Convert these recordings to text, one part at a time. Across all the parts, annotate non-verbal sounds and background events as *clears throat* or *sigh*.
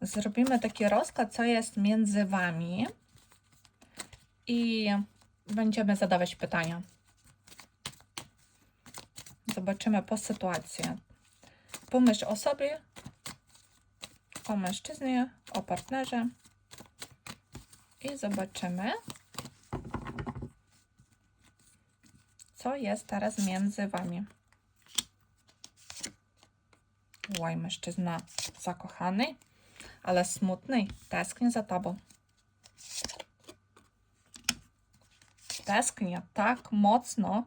Zrobimy taki rozkład, co jest między Wami i będziemy zadawać pytania. Zobaczymy po sytuacji. Pomyśl o sobie, o mężczyźnie, o partnerze i zobaczymy, co jest teraz między Wami. Oj, mężczyzna zakochany, ale smutny, tęskni za tobą. Tęskni tak mocno,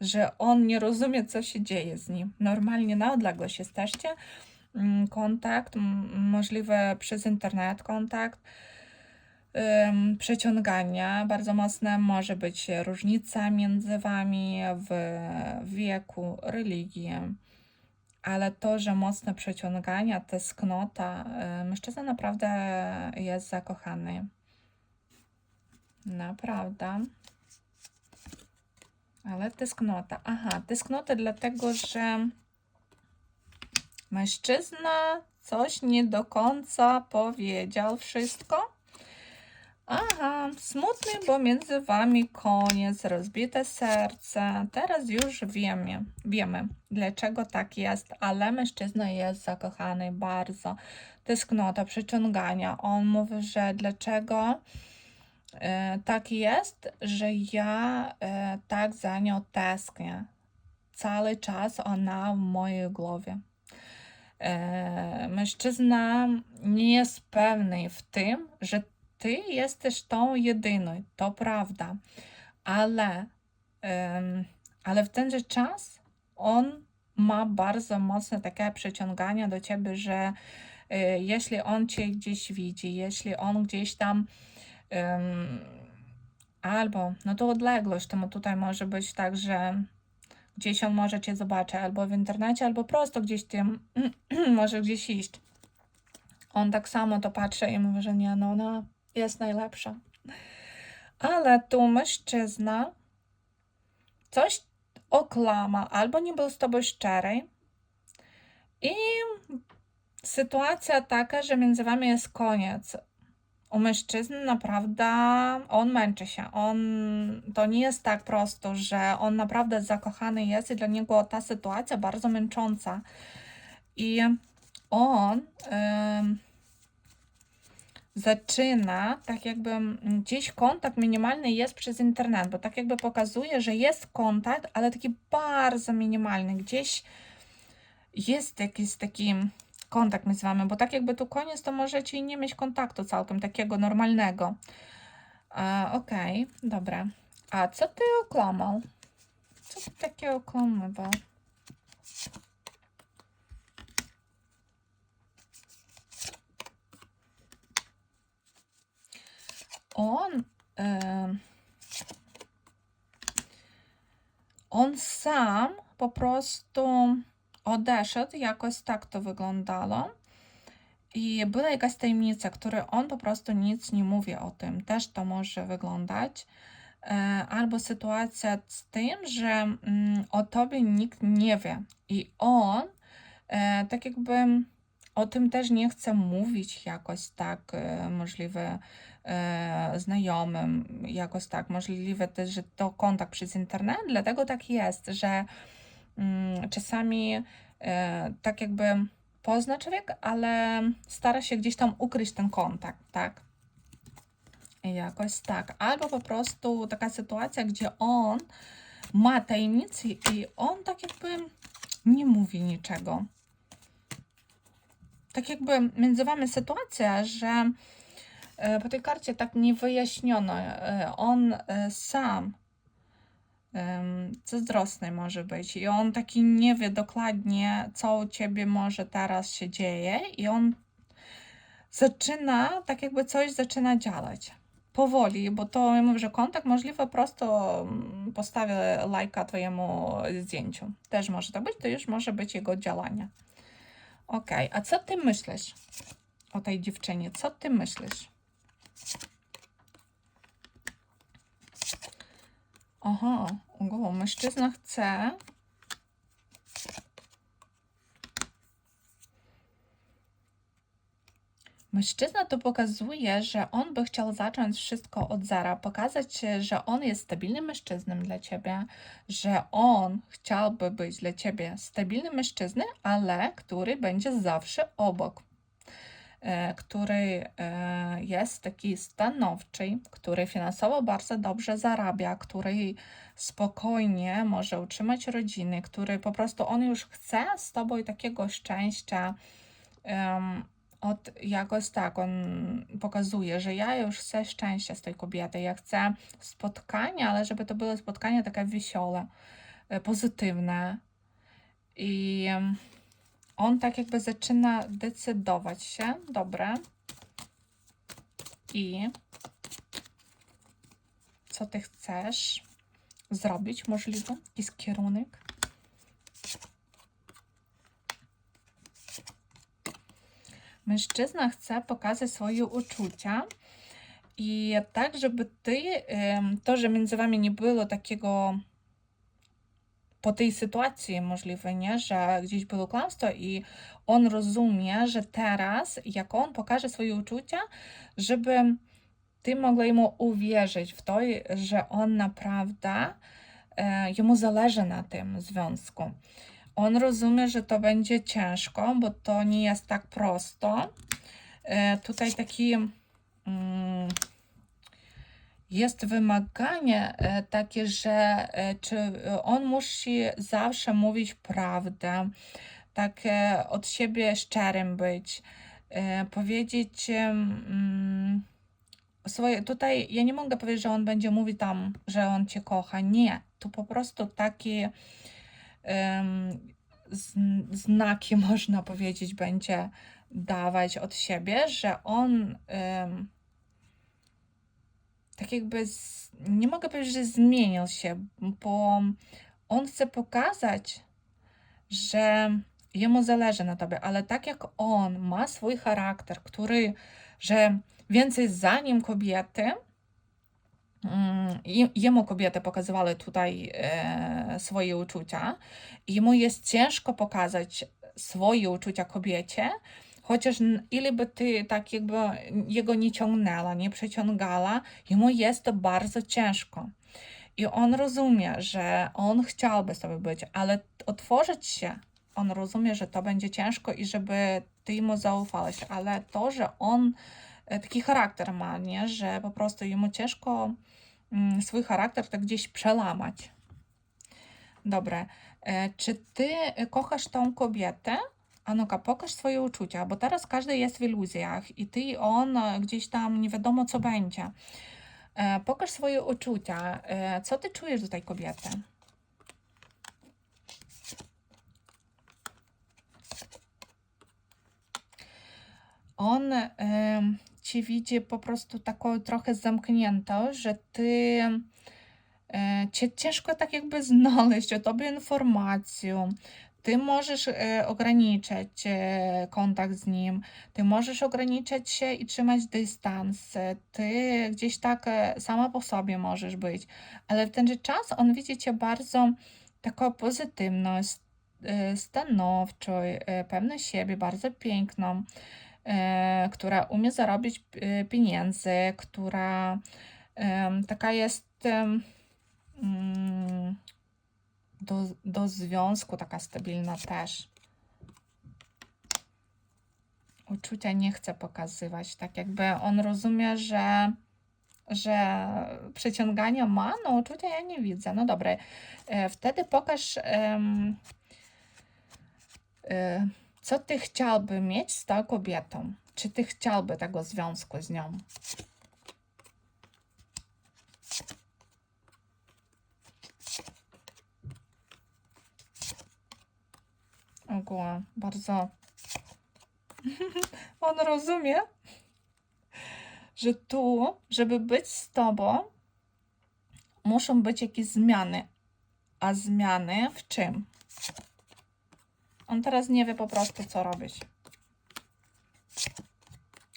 że on nie rozumie, co się dzieje z nim. Normalnie na odległość jesteście. Mm, Kontakt, możliwe przez internet kontakt, przeciągania bardzo mocne, może być różnica między wami w wieku, religii, ale to, że mocne przeciągania, tęsknota, y, mężczyzna naprawdę jest zakochany. Naprawdę. Ale tęsknota. Aha, tęsknota dlatego, że mężczyzna coś nie do końca powiedział wszystko. Aha, smutny, bo między wami koniec, rozbite serce. Teraz już wiemy, wiemy, dlaczego tak jest, ale mężczyzna jest zakochany bardzo. Tęsknota, przeciągania. On mówi, że dlaczego e, tak jest, że ja e, tak za nią tęsknię. Cały czas ona w mojej głowie. E, mężczyzna nie jest pewny w tym, że ty jesteś tą jedyną, to prawda, ale, em, ale w tenże czas on ma bardzo mocne takie przeciągania do ciebie, że e, jeśli on cię gdzieś widzi, jeśli on gdzieś tam em, albo, no to odległość, to tutaj może być tak, że gdzieś on może cię zobaczyć, albo w internecie, albo prosto gdzieś tym *clears throat* może gdzieś iść. On tak samo to patrzy i mówi, że nie, no ona jest najlepsza. Ale tu mężczyzna coś oklama, albo nie był z tobą szczery. I sytuacja taka, że między wami jest koniec. U mężczyzny naprawdę on męczy się. On to nie jest tak prosto, że on naprawdę zakochany jest i dla niego ta sytuacja bardzo męcząca. I on em, zaczyna, tak jakby mm, gdzieś kontakt minimalny jest przez internet, bo tak jakby pokazuje, że jest kontakt, ale taki bardzo minimalny. Gdzieś jest jakiś taki kontakt między wami, bo tak jakby tu koniec, to możecie i nie mieć kontaktu całkiem takiego normalnego. A, Okej, dobra. A co ty okłamał? Co ty takie okłamywał? On, em, on sam po prostu odeszedł, jakoś tak to wyglądało. I była jakaś tajemnica, której on po prostu nic nie mówi o tym. Też to może wyglądać. E, Albo sytuacja z tym, że mm, o tobie nikt nie wie. I on e, tak jakby o tym też nie chce mówić jakoś tak e, możliwe e, znajomym, jakoś tak możliwe też, że to kontakt przez internet, dlatego tak jest, że mm, czasami e, tak jakby pozna człowiek, ale stara się gdzieś tam ukryć ten kontakt, tak? Jakoś tak. Albo po prostu taka sytuacja, gdzie on ma tajemnicy i on tak jakby nie mówi niczego. Tak jakby między wami sytuacja, że e, po tej karcie tak nie wyjaśniono. e, On e, sam zazdrosny może być i on taki nie wie dokładnie, co u ciebie może teraz się dzieje i on zaczyna, tak jakby coś zaczyna działać. Powoli, bo to ja mówię, że kontakt możliwe prosto postawię lajka twojemu zdjęciu. Też może tak być, to już może być jego działanie. Okej, a co ty myślisz o tej dziewczynie? Co ty myślisz? Aha, o, mężczyzna chce. Mężczyzna to pokazuje, że on by chciał zacząć wszystko od zera, pokazać, że on jest stabilnym mężczyzną dla ciebie, że on chciałby być dla ciebie stabilnym mężczyzną, ale który będzie zawsze obok, e, który e, jest taki stanowczy, który finansowo bardzo dobrze zarabia, który spokojnie może utrzymać rodziny, który po prostu on już chce z tobą takiego szczęścia. Od jakoś tak, on pokazuje, że ja już chcę szczęścia z tej kobiety, ja chcę spotkania, ale żeby to było spotkanie takie wesiole, e, pozytywne. I on tak jakby zaczyna decydować się, dobre. I co ty chcesz zrobić, możliwe? Jakiś kierunek? Mężczyzna chce pokazać swoje uczucia i tak, żeby ty, to, że między wami nie było takiego po tej sytuacji możliwe, nie, że gdzieś było kłamstwo i on rozumie, że teraz, jak on pokaże swoje uczucia, żeby ty mogła jemu uwierzyć w to, że on naprawdę, e, jemu zależy na tym związku. On rozumie, że to będzie ciężko, bo to nie jest tak prosto. E, tutaj taki mm, jest wymaganie e, takie, że e, czy on musi zawsze mówić prawdę, tak od siebie szczerym być, powiedzieć mm, swoje. Tutaj ja nie mogę powiedzieć, że on będzie mówić tam, że on cię kocha. Nie, to po prostu taki znaki, *laughs* można powiedzieć, będzie dawać od siebie, że on tak jakby, z, nie mogę powiedzieć, że zmienił się, bo on chce pokazać, że jemu zależy na tobie, ale tak jak on ma swój charakter, który, że więcej za nim kobiety, Jemu kobiety pokazywały tutaj e, swoje uczucia. Jemu jest ciężko pokazać swoje uczucia kobiecie, chociaż ile by ty tak jakby jego nie ciągnęła, nie przeciągała, jemu jest to bardzo ciężko. I on rozumie, że on chciałby tobą być, ale otworzyć się, on rozumie, że to będzie ciężko i żeby ty mu zaufałeś, ale to, że on taki charakter ma, nie? że po prostu jemu ciężko mm, swój charakter tak gdzieś przełamać. Dobre. E, Czy ty e, kochasz tą kobietę? Anuka, pokaż swoje uczucia, bo teraz każdy jest w iluzjach i ty i on e, gdzieś tam nie wiadomo co będzie. E, Pokaż swoje uczucia. E, Co ty czujesz do tej kobiety? on ci widzi po prostu taką trochę zamkniętą, że ty e, cię ciężko tak jakby znaleźć o tobie informację. Ty możesz e, ograniczać e, kontakt z nim, ty możesz ograniczać się i trzymać dystans, ty gdzieś tak sama po sobie możesz być, ale w ten czas on widzi cię bardzo taką pozytywną, stanowczą, pewną siebie, bardzo piękną która umie zarobić e, pieniędzy, która em, taka jest mm, do, do związku taka stabilna też. Uczucia nie chce pokazywać, tak jakby on rozumie, że że przyciągania ma, no uczucia ja nie widzę. No dobra, e, wtedy pokaż e, co ty chciałby mieć z tą kobietą? Czy ty chciałby tego związku z nią? Ogółem, bardzo. *laughs* On rozumie, że tu, żeby być z tobą, muszą być jakieś zmiany. A zmiany w czym? On teraz nie wie po prostu, co robić.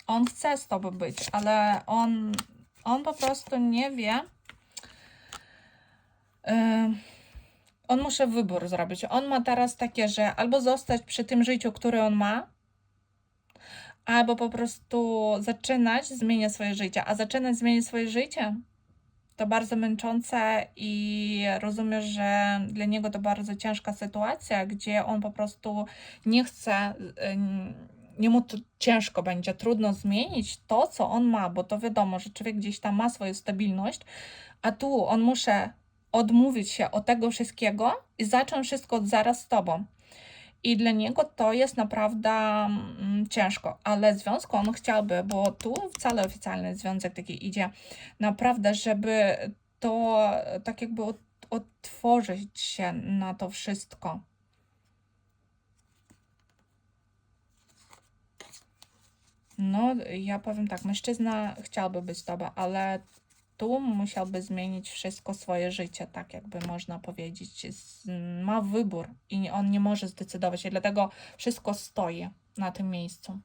On chce z tobą być, ale on, on po prostu nie wie. Ym, on musi wybór zrobić. On ma teraz takie, że albo zostać przy tym życiu, które on ma, albo po prostu zaczynać zmieniać swoje życie. A zaczynać zmieniać swoje życie to bardzo męczące i rozumiem, że dla niego to bardzo ciężka sytuacja, gdzie on po prostu nie chce, ym, jemu to ciężko będzie, trudno zmienić to, co on ma, bo to wiadomo, że człowiek gdzieś tam ma swoją stabilność, a tu on muszę odmówić się od tego wszystkiego i zacząć wszystko od zaraz z tobą. I dla niego to jest naprawdę mm, ciężko, ale związku on chciałby, bo tu wcale oficjalny związek taki idzie, naprawdę, żeby to tak jakby ot- otworzyć się na to wszystko. No, ja powiem tak, mężczyzna chciałby być z tobą, ale tu musiałby zmienić wszystko swoje życie, tak jakby można powiedzieć. Ma wybór i on nie może zdecydować, i dlatego wszystko stoi na tym miejscu.